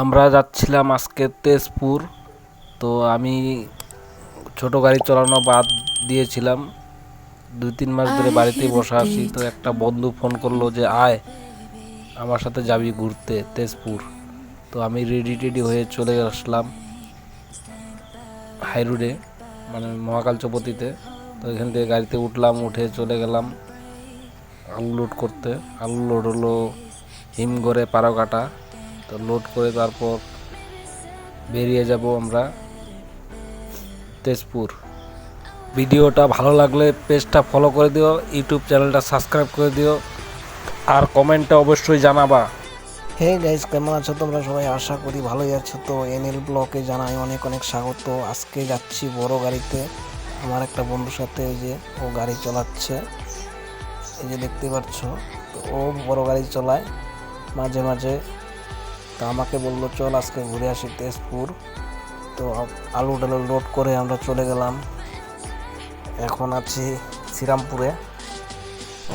আমরা যাচ্ছিলাম আজকে তেজপুর। তো আমি ছোট গাড়ি চালানো বাদ দিয়েছিলাম। দুই তিন মাস ধরে বাড়িতেই বসে আছি। তো একটা বন্ধু ফোন করল যে আয় আমার সাথে যাবি ঘুরতে তেজপুর। তো আমি রেডি টেডি হয়ে চলে আসলাম হাই রোডে মানে মহাকাল চৌপতিতে। তো এখান থেকে গাড়িতে উঠলাম উঠে চলে গেলাম আলু লোড করতে। আলু লোড হলো হিমঘরে পারো কাটা তো লোড করে তারপর বেরিয়ে যাব আমরা তেজপুর। ভিডিওটা ভালো লাগলে পেজটা ফলো করে দিও ইউটিউব চ্যানেলটা সাবস্ক্রাইব করে দিও, আর কমেন্টটা অবশ্যই জানাবা। হে গাইস কেমন আছো তোমরা? সবাই আশা করি ভালোই আছো। তো এনএল ব্লকে জানাই অনেক অনেক স্বাগত। আজকে যাচ্ছি বড় গাড়িতে। আমার একটা বন্ধুর সাথে এই যে ও গাড়ি চালাচ্ছে। এই যে দেখতে পাচ্ছ, তো ও বড় গাড়ি চলায়। মাঝে মাঝে তো আমাকে বলল, চল আজকে ঘুরে আসি তেজপুর। তো আলু ডালু লোড করে আমরা চলে গেলাম। এখন আছি শ্রীরামপুরে।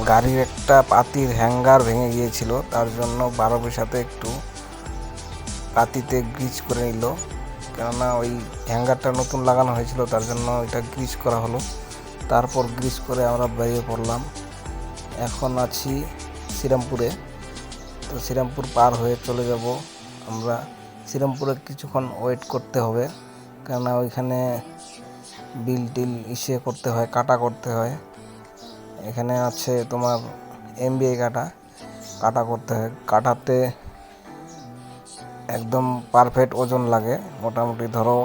গাড়ির একটা পাতির হ্যাঙ্গার ভেঙে গিয়েছিল, তার জন্য বারবের সাথে একটু পাতিতে গ্রিজ করে নিল। কেননা ওই হ্যাঙ্গারটা নতুন লাগানো হয়েছিল, তার জন্য এটা গ্রিজ করা হলো। তারপর গ্রিজ করে আমরা বেরিয়ে পড়লাম। এখন আছি শ্রীরামপুরে। তো শ্রীরামপুর পার হয়ে চলে যাব। আমরা শ্রীরামপুরে কিছুক্ষণ ওয়েট করতে হবে। কেননা ওইখানে বিল টিল ইসে করতে হয়, কাটা করতে হয়। এখানে আছে তোমার এমবিআই কাটা কাটা করতে হয়। কাটাতে একদম পারফেক্ট ওজন লাগে। মোটামুটি ধরো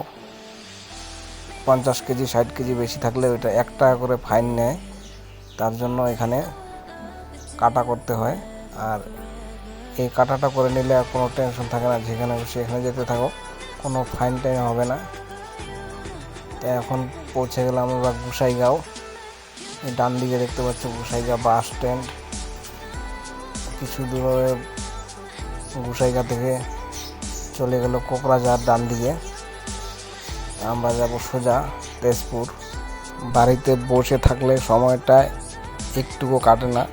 পঞ্চাশ কেজি, ষাট কেজি বেশি থাকলে ওইটা এক টাকা করে ফাইন নেয়। তার জন্য এখানে কাটা করতে হয়। আর এই কাটাটা করে নিলে আর কোনো টেনশন থাকে না। যেখানে এখানে যেতে থাকো, কোনো ফাইন টাইন হবে না। তো এখন পৌঁছে গেলাম আমরা গুসাইগাঁও। এই ডান দিকে দেখতে পাচ্ছ গুসাইগা বাস স্ট্যান্ড কিছু দূরে গুসাইগা থেকে চলে গেল কোকরাঝার ডান দিকে। আমরা যাব সোজা তেজপুর। বাড়িতে বসে থাকলে সময়টা একটুকু কাটে না।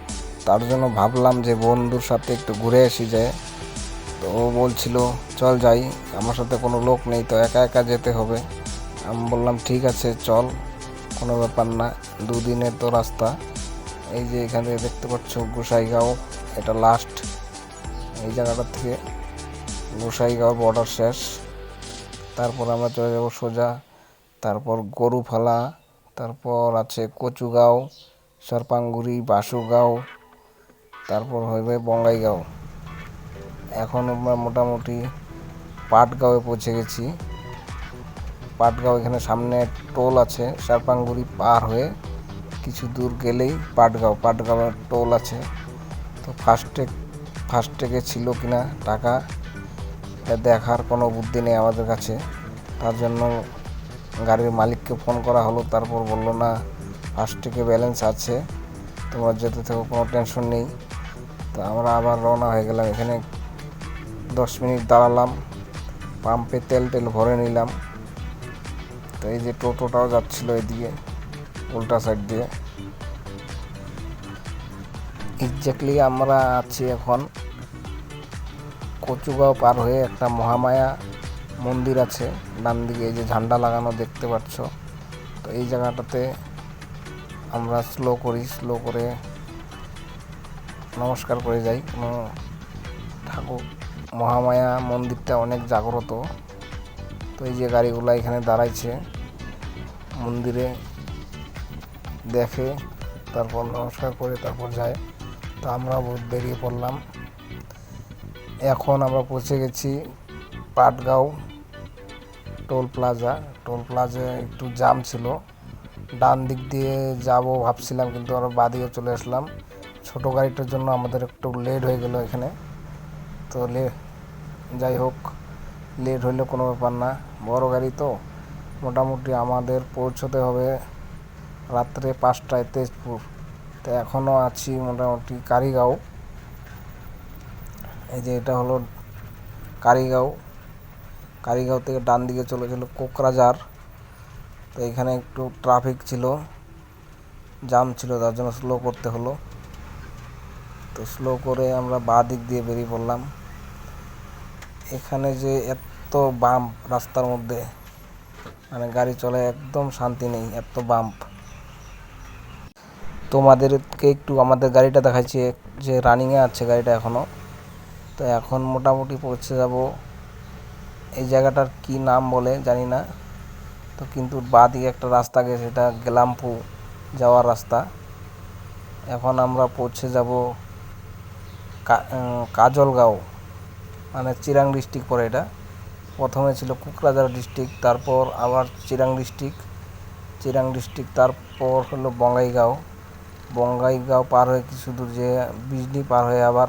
তার জন্য ভাবলাম যে বন্ধুর সাথে একটু ঘুরে আসি যায় তো ও বলছিল, চল যাই, আমার সাথে কোনো লোক নেই, তো একা একা যেতে হবে। আমি বললাম, ঠিক আছে, চল, কোনো ব্যাপার না, দুদিনের তো রাস্তা। এই যে এখানে দেখতে পাচ্ছ গোসাইগাঁও, এটা লাস্ট এই জায়গাটা থেকে গোসাইগাঁও বর্ডার শেষ। তারপর আমরা চলে যাব সোজা, তারপর গরুফালা, তারপর আছে কচুগাঁও, সরপাঙ্গুড়ি বাসুগাঁও তারপর হইবে বঙ্গাইগাঁও। এখন আমরা মোটামুটি পাটগাঁওয়ে পৌঁছে গেছি। পাটগাঁও এখানে সামনে টোল আছে, সারপাঙ্গুড়ি পার হয়ে কিছু দূর গেলেই পাটগাঁও, পাটগাঁওয়ের টোল আছে। তো ফার্স্টে ফার্স্টেগে ছিল কিনা টাকা, এটা দেখার কোনো বুদ্ধি নেই আমাদের কাছে। তার জন্য গাড়ির মালিককে ফোন করা হলো, তারপর বলল, না ফার্স্টেগে ব্যালেন্স আছে। তোমার যেতে থেকো, কোনো টেনশন নেই। তো আমরা আবার রওনা হয়ে গেলাম এখানে। দশ মিনিট দাঁড়ালাম, পাম্পে তেল টেল ভরে নিলাম। তো এই যে টোটোটাও যাচ্ছিল এদিকে, উল্টা সাইড দিয়ে। এক্স্যাক্টলি আমরা আছি এখন কচুগাঁও পার হয়ে একটা মহামায়া মন্দির আছে, ডান দিকে এই যে ঝান্ডা লাগানো দেখতে পাচ্ছ। তো এই জায়গাটাতে আমরা স্লো করি স্লো করে নমস্কার করে যাই। কোনো ঠাকুর, মহামায়া মন্দিরটা অনেক জাগ্রত। তো এই যে গাড়িগুলো এখানে দাঁড়াইছে, মন্দিরে দেখে তারপর নমস্কার করে তারপর যায়। তো আমরা বেরিয়ে পড়লাম। এখন আমরা পৌঁছে গেছি পাটগাঁও টোল প্লাজা। টোল প্লাজায় একটু জাম ছিল। ডান দিক দিয়ে যাব ভাবছিলাম, কিন্তু আমরা বাদিকে চলে আসলাম। ছোট গাড়িটার জন্য আমাদের একটু লেট হয়ে গেল এখানে। তো লে যাই হোক লেট হইলে কোনো ব্যাপার না। বড় গাড়ি তো। মোটামুটি আমাদের পৌঁছতে হবে রাত্রে পাঁচটায় তেজপুর। তো এখনও আছি মোটামুটি কারিগাঁও। এই যে এটা হলো কারিগাঁও। কারিগাঁও থেকে ডান দিকে চলে গেল কোকরাঝার তো এখানে একটু ট্রাফিক ছিল। জাম ছিল, তার জন্য স্লো করতে হলো। তো স্লো করে আমরা বাঁ দিক দিয়ে বেরিয়ে পড়লাম। এখানে যে এত বাম্প রাস্তার মধ্যে মানে গাড়ি চলে একদম শান্তি নেই, এত বাম্প তোমাদেরকে একটু আমাদের গাড়িটা দেখাচ্ছি, যে রানিংয়ে আছে গাড়িটা এখনও তো এখন মোটামুটি পৌঁছে যাব। এই জায়গাটার কি নাম বলে জানি না। তো কিন্তু বাঁ দিকে একটা রাস্তা গেছে, সেটা গেলামপু যাওয়ার রাস্তা। এখন আমরা পৌঁছে যাব কাজলগাঁও মানে চিরাং ডিস্ট্রিক্ট পরে এটা। প্রথমে ছিল কুকরাঝার ডিস্ট্রিক্ট তারপর আবার চিরাং ডিস্ট্রিক্ট চিরাং ডিস্ট্রিক্ট তারপর হলো বঙ্গাইগাঁও। বঙ্গাইগাঁও পার হয়ে কিছু দূর যে বিজনি পার হয়ে আবার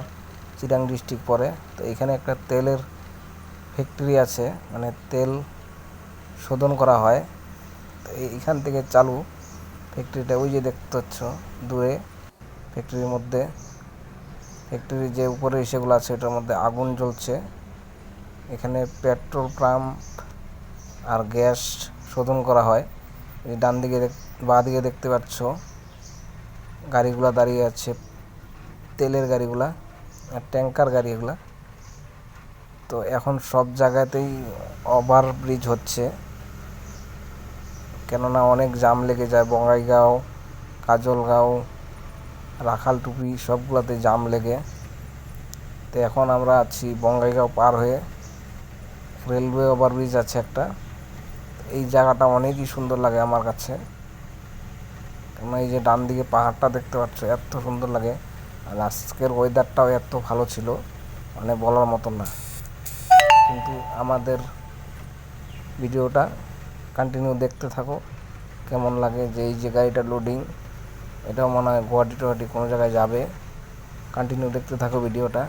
চিরাং ডিস্ট্রিক্ট পরে তো এখানে একটা তেলের ফ্যাক্টরি আছে মানে তেল শোধন করা হয়। তো এই- এখান থেকে চালু ফ্যাক্টরিটা ওই যে দেখতে পাচ্ছ, দূরে ফ্যাক্টরির মধ্যে। ফ্যাক্টরির যে উপরে সেগুলো আছে, এটার মধ্যে আগুন জ্বলছে। এখানে পেট্রোল পাম্প আর গ্যাস শোধন করা হয়। এই ডান দিকে বাঁ দিকে দেখতে পাচ্ছ, গাড়িগুলা দাঁড়িয়ে আছে, তেলের গাড়িগুলা আর ট্যাঙ্কার গাড়ি এগুলা তো এখন সব জায়গাতেই ওভার ব্রিজ হচ্ছে। কেননা অনেক জাম লেগে যায়, বঙ্গাইগাঁও, কাজলগাঁও রাখালটুপি সবগুলোতে জাম লেগে। তো এখন আমরা আছি বঙ্গাইগাঁও পার হয়ে। রেলওয়ে ওভারব্রিজ আছে একটা। এই জায়গাটা অনেকই সুন্দর লাগে আমার কাছে। কেননা এই যে ডান দিকে পাহাড়টা দেখতে পাচ্ছ, এত সুন্দর লাগে। আর আজকের ওয়েদারটাও এত ভালো ছিল মানে বলার মতন না। কিন্তু আমাদের ভিডিওটা কন্টিনিউ দেখতে থাকো, কেমন লাগে যে এই যে গাড়িটা লোডিং এটাও মনে হয় গুয়াহাটি টুয়াহাটি কোনো জায়গায় যাবে। কন্টিনিউ দেখতে থাকো ভিডিওটা